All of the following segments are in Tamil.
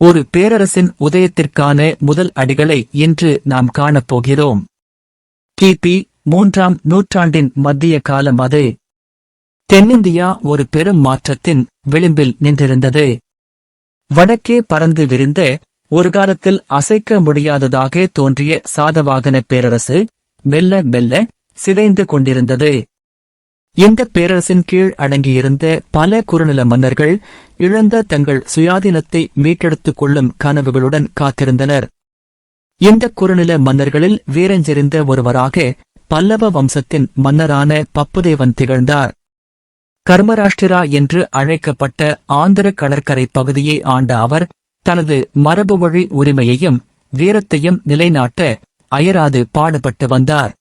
ஒரு பேரரசின் உதயத்திற்கான முதல் அடிகளை இன்று நாம் காணப்போகிறோம். கிபி மூன்றாம் நூற்றாண்டின் மத்திய காலம் அது. தென்னிந்தியா ஒரு பெரும் மாற்றத்தின் விளிம்பில் நின்றிருந்தது. வடக்கே பறந்து விரிந்த ஒரு காலத்தில் அசைக்க முடியாததாக தோன்றிய சாதவாகன பேரரசு மெல்ல மெல்ல சிதைந்து கொண்டிருந்தது. இந்த பேரரசின் கீழ் அடங்கியிருந்த பல குறுநில மன்னர்கள் இழந்த தங்கள் சுயாதீனத்தை மீட்டெடுத்துக் கொள்ளும் கனவுகளுடன் காத்திருந்தனர். இந்த குறுநில மன்னர்களில் வீரஞ்செறிந்த ஒருவராக பல்லவ வம்சத்தின் மன்னரான பப்புதேவன் திகழ்ந்தார். கர்மராஷ்டிரா என்று அழைக்கப்பட்ட ஆந்திர கடற்கரை பகுதியை ஆண்ட அவர் தனது மரபுவழி உரிமையையும் வீரத்தையும் நிலைநாட்ட அயராது பாடுபட்டு வந்தார்.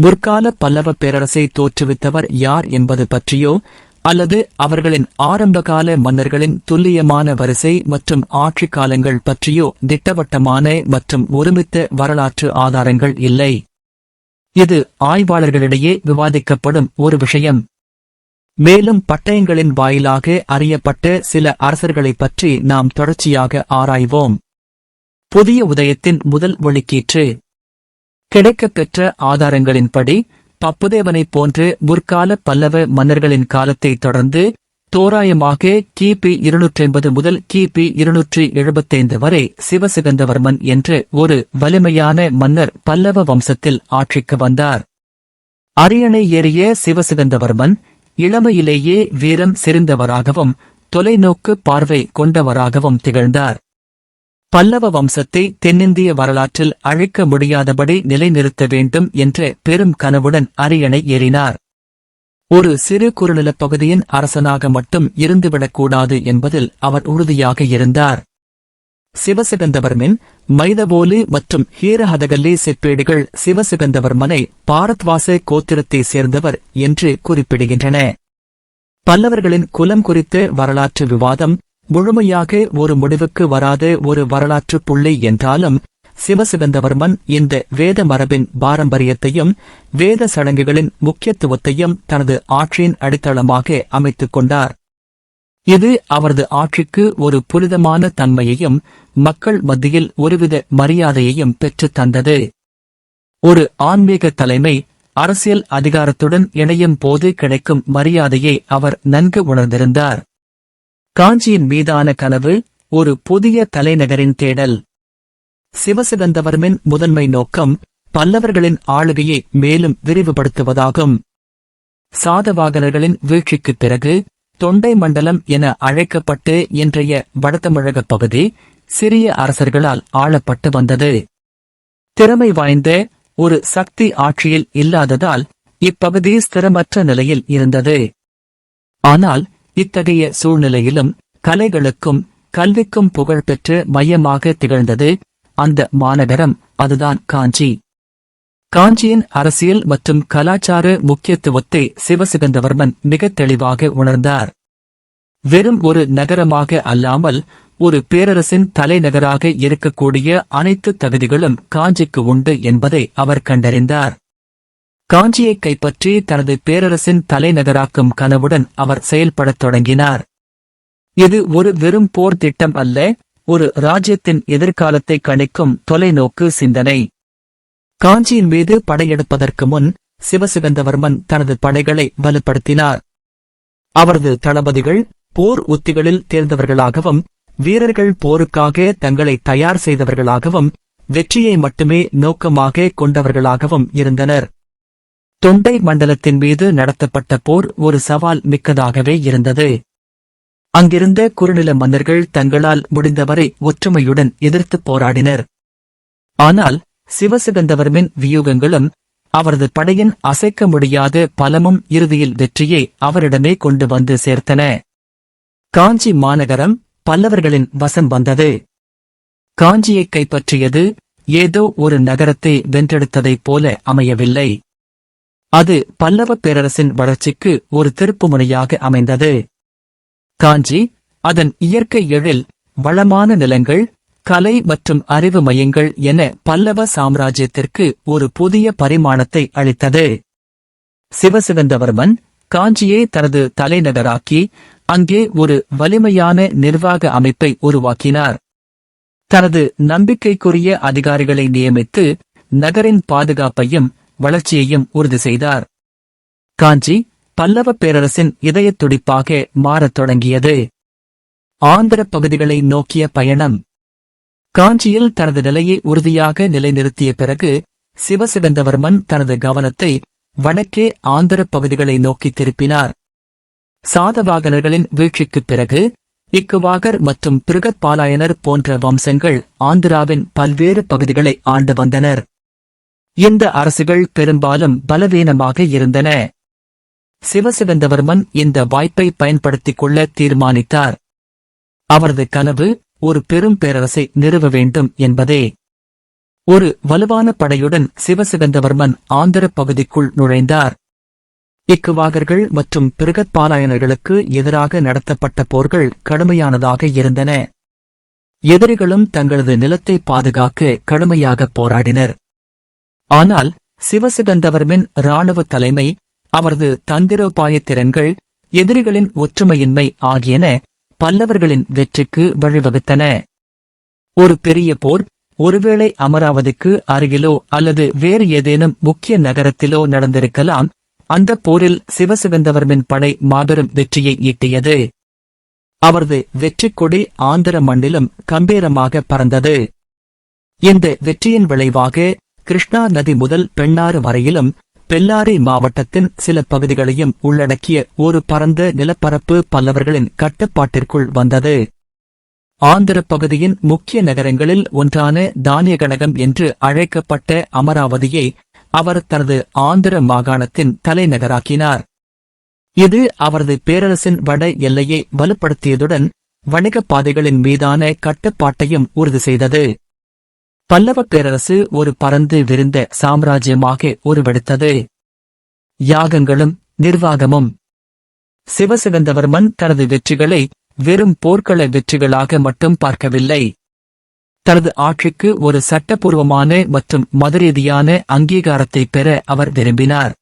முற்கால பல்லவ பேரரசை தோற்றுவித்தவர் யார் என்பது பற்றியோ அல்லது அவர்களின் ஆரம்பகால மன்னர்களின் துல்லியமான வரிசை மற்றும் ஆட்சி காலங்கள் பற்றியோ திட்டவட்டமான மற்றும் ஒருமித்த வரலாற்று ஆதாரங்கள் இல்லை. இது ஆய்வாளர்களிடையே விவாதிக்கப்படும் ஒரு விஷயம். மேலும் பட்டயங்களின் வாயிலாக அறியப்பட்ட சில அரசர்களைப் பற்றி நாம் தொடர்ச்சியாக ஆராய்வோம். புதிய உதயத்தின் முதல் ஒளிக்கீற்று. கிடைக்கப்பெற்ற ஆதாரங்களின்படி பப்புதேவனைப் போன்று முற்கால பல்லவ மன்னர்களின் காலத்தை தொடர்ந்து தோராயமாக கிபி இருநூற்றி ஐம்பது முதல் கிபி இருநூற்றி எழுபத்தைந்து வரை சிவசிகந்தவர்மன் என்று ஒரு வலிமையான மன்னர் பல்லவ வம்சத்தில் ஆட்சிக்கு வந்தார். அரியணை ஏறிய சிவசிகந்தவர்மன் இளமையிலேயே வீரம் செறிந்தவராகவும் தொலைநோக்கு பார்வை கொண்டவராகவும் திகழ்ந்தார். பல்லவ வம்சத்தை தென்னிந்திய வரலாற்றில் அழிக்க முடியாதபடி நிலைநிறுத்த வேண்டும் என்ற பெரும் கனவுடன் அரியணை ஏறினார். ஒரு சிறு குறுநிலப் பகுதியின் அரசனாக மட்டும் இருந்துவிடக்கூடாது என்பதில் அவர் உறுதியாக இருந்தார். சிவசிகந்தவர்மின் மைதபோலி மற்றும் ஹீரஹதகல்லி செப்பேடுகள் சிவசிகந்தவர்மனை பாரத்வாச கோத்திரத்தைச் சேர்ந்தவர் என்று குறிப்பிடுகின்றன. பல்லவர்களின் குலம் குறித்த வரலாற்று விவாதம் முழுமையாக ஒரு முடிவுக்கு வராத ஒரு வரலாற்று புள்ளி என்றாலும் சிவசிவந்தவர்மன் இந்த வேத மரபின் பாரம்பரியத்தையும் வேத சடங்குகளின் முக்கியத்துவத்தையும் தனது ஆட்சியின் அடித்தளமாக அமைத்துக் கொண்டார். இது அவரது ஆட்சிக்கு ஒரு புனிதமான தன்மையையும் மக்கள் மத்தியில் ஒருவித மரியாதையையும் பெற்றுத் தந்தது. ஒரு ஆன்மீக தலைமை அரசியல் அதிகாரத்துடன் இணையும் போது கிடைக்கும் மரியாதையை அவர் நன்கு உணர்ந்திருந்தார். காஞ்சியின் மீதான கனவு ஒரு புதிய தலைநகரின் தேடல். சிவசிவந்தவர்மின் முதன்மை நோக்கம் பல்லவர்களின் ஆளுகையை மேலும் விரிவுபடுத்துவதாகும். சாதவாகனர்களின் வீழ்ச்சிக்குப் பிறகு தொண்டை மண்டலம் என அழைக்கப்பட்டு இன்றைய வடதமிழகப் பகுதி சிறிய அரசர்களால் ஆளப்பட்டு வந்தது. திறமை வாய்ந்த ஒரு சக்தி ஆட்சியில் இல்லாததால் இப்பகுதி ஸ்திரமற்ற நிலையில் இருந்தது. ஆனால் இத்தகைய சூழ்நிலையிலும் கலைகளுக்கும் கல்விக்கும் புகழ்பெற்று மையமாக திகழ்ந்தது அந்த மாநகரம் அதுதான் காஞ்சி. காஞ்சியின் அரசியல் மற்றும் கலாச்சார முக்கியத்துவத்தை சிவசிகந்தவர்மன் மிக தெளிவாக உணர்ந்தார். வெறும் ஒரு நகரமாக அல்லாமல் ஒரு பேரரசின் தலைநகராக இருக்கக்கூடிய அனைத்து தகுதிகளும் காஞ்சிக்கு உண்டு என்பதை அவர் கண்டறிந்தார். காஞ்சியை கைப்பற்றி தனது பேரரசின் தலைநகராக்கும் கனவுடன் அவர் செயல்படத் தொடங்கினார். இது ஒரு வெறும் போர் திட்டம் அல்ல ஒரு ராஜ்யத்தின் எதிர்காலத்தை கணிக்கும் தொலைநோக்கு சிந்தனை. காஞ்சியின் மீது படையெடுப்பதற்கு முன் சிவசிவந்தவர்மன் தனது படைகளை வலுப்படுத்தினார். அவரது தளபதிகள் போர் உத்திகளில் தேர்ந்தவர்களாகவும் வீரர்கள் போருக்காக தங்களை தயார் செய்தவர்களாகவும் வெற்றியை மட்டுமே நோக்கமாக கொண்டவர்களாகவும் இருந்தனர். தொண்டை மண்டலத்தின் மீது நடத்தப்பட்ட போர் ஒரு சவால் மிக்கதாகவே இருந்தது. அங்கிருந்த குறுநில மன்னர்கள் தங்களால் முடிந்தவரை ஒற்றுமையுடன் எதிர்த்துப் போராடினர். ஆனால் சிவசிகந்தவர்மின் வியூகங்களும் அவரது படையின் அசைக்க முடியாத பலமும் இறுதியில் வெற்றியை அவரிடமே கொண்டு வந்து சேர்த்தன. காஞ்சி மாநகரம் பல்லவர்களின் வசம் வந்தது. காஞ்சியை கைப்பற்றியது ஏதோ ஒரு நகரத்தை வென்றெடுத்ததைப் போல அமையவில்லை. அது பல்லவ பேரரசின் வளர்ச்சிக்கு ஒரு திருப்புமுனையாக அமைந்தது. காஞ்சி அதன் இயற்கை எழில் வளமான நிலங்கள் கலை மற்றும் அறிவு மையங்கள் என பல்லவ சாம்ராஜ்யத்திற்கு ஒரு புதிய பரிமாணத்தை அளித்தது. சிவசிவந்தவர்மன் காஞ்சியை தனது தலைநகராக்கி அங்கே ஒரு வலிமையான நிர்வாக அமைப்பை உருவாக்கினார். தனது நம்பிக்கைக்குரிய அதிகாரிகளை நியமித்து நகரின் பாதுகாப்பையும் வளர்ச்சியையும் உறுதி செய்தார். காஞ்சி பல்லவ பேரரசின் இதயத் துடிப்பாக மாறத் தொடங்கியது. ஆந்திர பகுதிகளை நோக்கிய பயணம். காஞ்சியில் தனது நிலையை உறுதியாக நிலைநிறுத்திய பிறகு சிவசிவந்தவர்மன் தனது கவனத்தை வடக்கே ஆந்திர பகுதிகளை நோக்கி திருப்பினார். சாதவாகனர்களின் வீழ்ச்சிக்குப் பிறகு இக்குவாகர் மற்றும் பிருகத்பாலாயனர் போன்ற வம்சங்கள் ஆந்திராவின் பல்வேறு பகுதிகளை ஆண்டு வந்தனர். இந்த அரசுகள் பெரும்பாலும் பலவீனமாக இருந்தன. சிவசிவந்தவர்மன் இந்த வாய்ப்பை பயன்படுத்திக் கொள்ள தீர்மானித்தார். அவரது கனவு ஒரு பெரும் பேரரசை நிறுவ வேண்டும் என்பதே. ஒரு வலுவான படையுடன் சிவசிவந்தவர்மன் ஆந்திர பகுதிக்குள் நுழைந்தார். இக்குவாகர்கள் மற்றும் பிருகற்பாலாயனர்களுக்கு எதிராக நடத்தப்பட்ட போர்கள் கடுமையானதாக இருந்தன. எதிரிகளும் தங்களது நிலத்தை பாதுகாக்க கடுமையாக போராடினர். ஆனால் சிவசிகந்தவர்மின் இராணுவ தலைமை அவரது தந்திரோபாய திறன்கள் எதிரிகளின் ஒற்றுமையின்மை ஆகியன பல்லவர்களின் வெற்றிக்கு வழிவகுத்தன. ஒரு பெரிய போர் ஒருவேளை அமராவதிக்கு அருகிலோ அல்லது வேறு ஏதேனும் முக்கிய நகரத்திலோ நடந்திருக்கலாம் அந்த போரில் சிவசிவந்தவர்மின் படை மாபெரும் வெற்றியை ஈட்டியது. அவரது வெற்றி கொடி ஆந்திர மண்ணிலும் கம்பீரமாக பறந்தது. இந்த வெற்றியின் விளைவாக கிருஷ்ணா நதி முதல் பெண்ணாறு வரையிலும் பெல்லாரி மாவட்டத்தின் சில பகுதிகளையும் உள்ளடக்கிய ஒரு பரந்த நிலப்பரப்பு பல்லவர்களின் கட்டுப்பாட்டிற்குள் வந்தது. ஆந்திர பகுதியின் முக்கிய நகரங்களில் ஒன்றான தானியகனகம் என்று அழைக்கப்பட்ட அமராவதியை அவர் தனது ஆந்திர மாகாணத்தின் தலைநகராக்கினார். இது அவரது பேரரசின் வட எல்லையை வலுப்படுத்தியதுடன் வணிகப் பாதைகளின் மீதான கட்டுப்பாட்டையும் உறுதி செய்தது. பல்லவப் பேரரசு ஒரு பரந்து விரிந்த சாம்ராஜ்யமாக உருவெடுத்தது. யாகங்களும் நிர்வாகமும். சிவசிவந்தவர்மன் தனது வெற்றிகளை வெறும் போர்க்கள வெற்றிகளாக மட்டும் பார்க்கவில்லை. தனது ஆட்சிக்கு ஒரு சட்டப்பூர்வமான மற்றும் மதரீதியான அங்கீகாரத்தை பெற அவர் விரும்பினார்.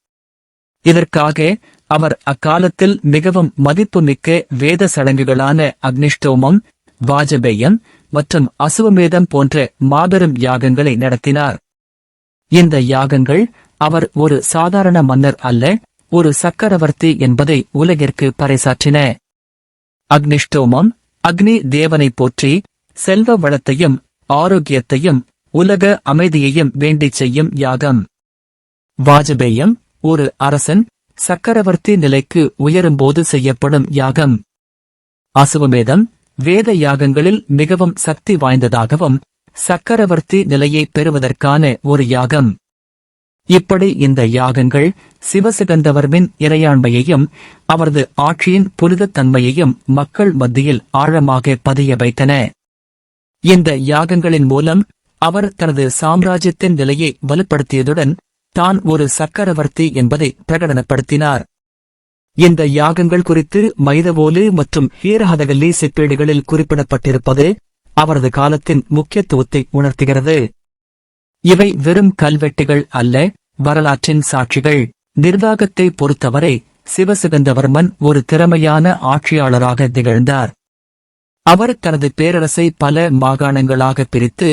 இதற்காக அவர் அக்காலத்தில் மிகவும் மதிப்புமிக்க வேத சடங்குகளான அக்னிஷ்டோமம் வாஜபேயம் மற்றும் அசுவமேதம் போன்ற மாபெரும் யாகங்களை நடத்தினார். இந்த யாகங்கள் அவர் ஒரு சாதாரண மன்னர் அல்ல ஒரு சக்கரவர்த்தி என்பதை உலகிற்கு பறைசாற்றின. அக்னிஷ்டோமம் அக்னி தேவனை போற்றி செல்வ வளத்தையும் ஆரோக்கியத்தையும் உலக அமைதியையும் வேண்டிச் செய்யும் யாகம். வாஜபேயம் ஒரு அரசன் சக்கரவர்த்தி நிலைக்கு உயரும்போது செய்யப்படும் யாகம். அசுவமேதம் வேத யாகங்களில் மிகவும் சக்தி வாய்ந்ததாகவும் சக்கரவர்த்தி நிலையை பெறுவதற்கான ஒரு யாகம். இப்படி இந்த யாகங்கள் சிவசிகந்தவர்மின் இறையாண்மையையும் அவரது ஆட்சியின் புனிதத் தன்மையையும் மக்கள் மத்தியில் ஆழமாக பதிய வைத்தன. இந்த யாகங்களின் மூலம் அவர் தனது சாம்ராஜ்யத்தின் நிலையை வலுப்படுத்தியதுடன் தான் ஒரு சக்கரவர்த்தி என்பதை பிரகடனப்படுத்தினார். இந்த யாகங்கள் குறித்து மைதவோலு மற்றும் ஹீரஹதகல்லி செப்பேடுகளில் குறிப்பிடப்பட்டிருப்பது அவரது காலத்தின் முக்கியத்துவத்தை உணர்த்துகிறது. இவை வெறும் கல்வெட்டுகள் அல்ல வரலாற்றின் சாட்சிகள். நிர்வாகத்தை பொறுத்தவரை சிவசுகந்தவர்மன் ஒரு திறமையான ஆட்சியாளராக திகழ்ந்தார். அவர் தனது பேரரசை பல மாகாணங்களாக பிரித்து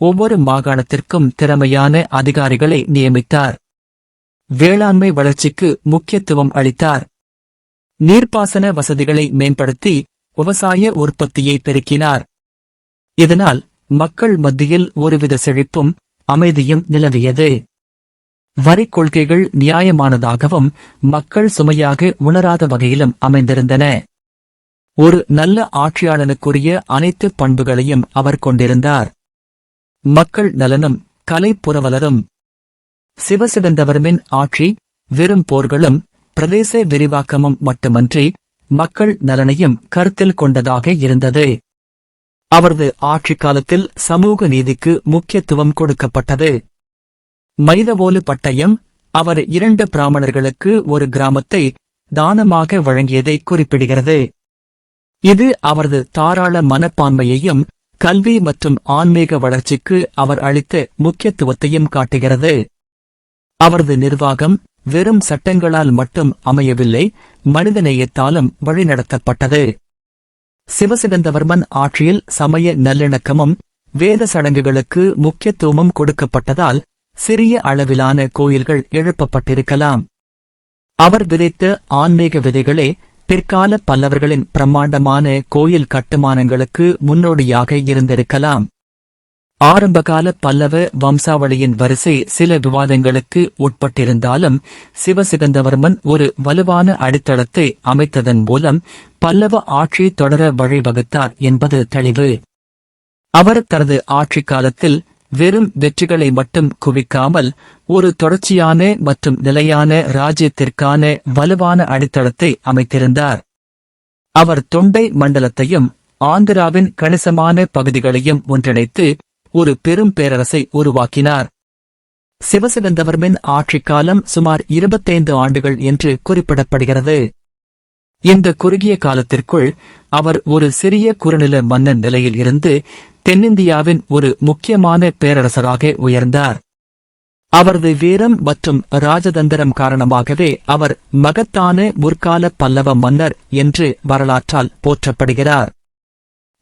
ஒவ்வொரு மாகாணத்திற்கும் திறமையான அதிகாரிகளை நியமித்தார். வேளாண்மை வளர்ச்சிக்கு முக்கியத்துவம் அளித்தார். நீர்ப்பாசன வசதிகளை மேம்படுத்தி விவசாய உற்பத்தியை பெருக்கினார். இதனால் மக்கள் மத்தியில் ஒருவித செழிப்பும் அமைதியும் நிலவியது. வரிக் கொள்கைகள் நியாயமானதாகவும் மக்கள் சுமையாக உணராத வகையிலும் அமைந்திருந்தன. ஒரு நல்ல ஆட்சியாளனுக்குரிய அனைத்து பண்புகளையும் அவர் கொண்டிருந்தார். மக்கள் நலனும் கலை புரவலரும் சிவசிவந்தவர்மின் ஆட்சி வெறும் போர்களும் பிரதேச விரிவாக்கமும் மட்டுமன்றி மக்கள் நலனையும் கருத்தில் கொண்டதாக இருந்தது. அவரது ஆட்சி காலத்தில் சமூக நீதிக்கு முக்கியத்துவம் கொடுக்கப்பட்டது. மைதவோலு பட்டயம் அவர் இரண்டு பிராமணர்களுக்கு ஒரு கிராமத்தை தானமாக வழங்கியதை குறிப்பிடுகிறது. இது அவரது தாராள மனப்பான்மையையும் கல்வி மற்றும் ஆன்மீக வளர்ச்சிக்கு அவர் அளித்த முக்கியத்துவத்தையும் காட்டுகிறது. அவரது நிர்வாகம் வெறும் சட்டங்களால் மட்டும் அமையவில்லை மனிதநேயத்தாலும் வழிநடத்தப்பட்டது. சிவசிதந்தவர்மன் ஆட்சியில் சமய நல்லிணக்கமும் வேத சடங்குகளுக்கு முக்கியத்துவமும் கொடுக்கப்பட்டதால் சிறிய அளவிலான கோயில்கள் எழுப்பப்பட்டிருக்கலாம். அவர் விதைத்த ஆன்மீக விதைகளே பிற்கால பல்லவர்களின் பிரம்மாண்டமான கோயில் கட்டுமானங்களுக்கு முன்னோடியாக இருந்திருக்கலாம். ஆரம்பகால பல்லவ வம்சாவளியின் வரிசை சில விவாதங்களுக்கு உட்பட்டிருந்தாலும் சிவசிகந்தவர்மன் ஒரு வலுவான அடித்தளத்தை அமைத்ததன் மூலம் பல்லவ ஆட்சி தொடர வழிவகுத்தார் என்பது தெளிவு. அவர் தனது ஆட்சி காலத்தில் வெறும் வெற்றிகளை மட்டும் குவிக்காமல் ஒரு தொடர்ச்சியான மற்றும் நிலையான ராஜ்யத்திற்கான வலுவான அடித்தளத்தை அமைத்திருந்தார். அவர் தொண்டை மண்டலத்தையும் ஆந்திராவின் கணிசமான பகுதிகளையும் ஒன்றிணைத்து ஒரு பெரும் பேரரசை உருவாக்கினார். சிவசிவந்தவர்மின் ஆட்சிக் காலம் சுமார் இருபத்தைந்து ஆண்டுகள் என்று குறிப்பிடப்படுகிறது. இந்த குறுகிய காலத்திற்குள் அவர் ஒரு சிறிய குறுநில மன்னன் நிலையில் இருந்து தென்னிந்தியாவின் ஒரு முக்கியமான பேரரசராக உயர்ந்தார். அவரது வீரம் மற்றும் ராஜதந்திரம் காரணமாகவே அவர் மகத்தான முற்கால பல்லவ மன்னர் என்று வரலாற்றால் போற்றப்படுகிறார்.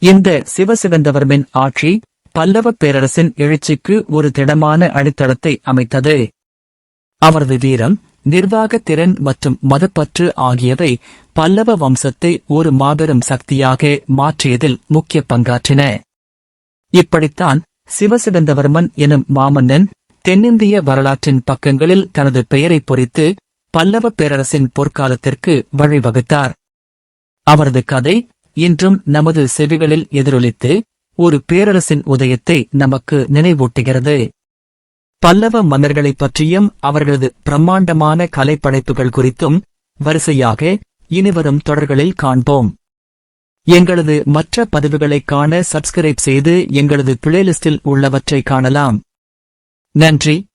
இந்த சிவசிவந்தவர்மின் ஆட்சி பல்லவ பேரரசின் எழுச்சிக்கு ஒரு திடமான அடித்தளத்தை அமைத்தது. அவரது வீரம் நிர்வாக திறன் மற்றும் மதப்பற்று ஆகியவை பல்லவ வம்சத்தை ஒரு மாபெரும் சக்தியாக மாற்றியதில் முக்கிய பங்காற்றின. இப்படித்தான் சிவசிதந்தவர்மன் எனும் மாமன்னன் தென்னிந்திய வரலாற்றின் பக்கங்களில் தனது பெயரை பொறித்து பல்லவ பேரரசின் பொற்காலத்திற்கு வழிவகுத்தார். அவரது கதை இன்றும் நமது செவிகளில் எதிரொலித்து ஒரு பேரரசின் உதயத்தை நமக்கு நினைவூட்டுகிறது. பல்லவ மன்னர்களைப் பற்றியும் அவர்களது பிரம்மாண்டமான கலைப்படைப்புகள் குறித்தும் வரிசையாக இனிவரும் தொடர்களில் காண்போம். எங்களது மற்ற பதிவுகளைக் காண சப்ஸ்கிரைப் செய்து எங்களது பிளேலிஸ்டில் உள்ளவற்றை காணலாம். நன்றி.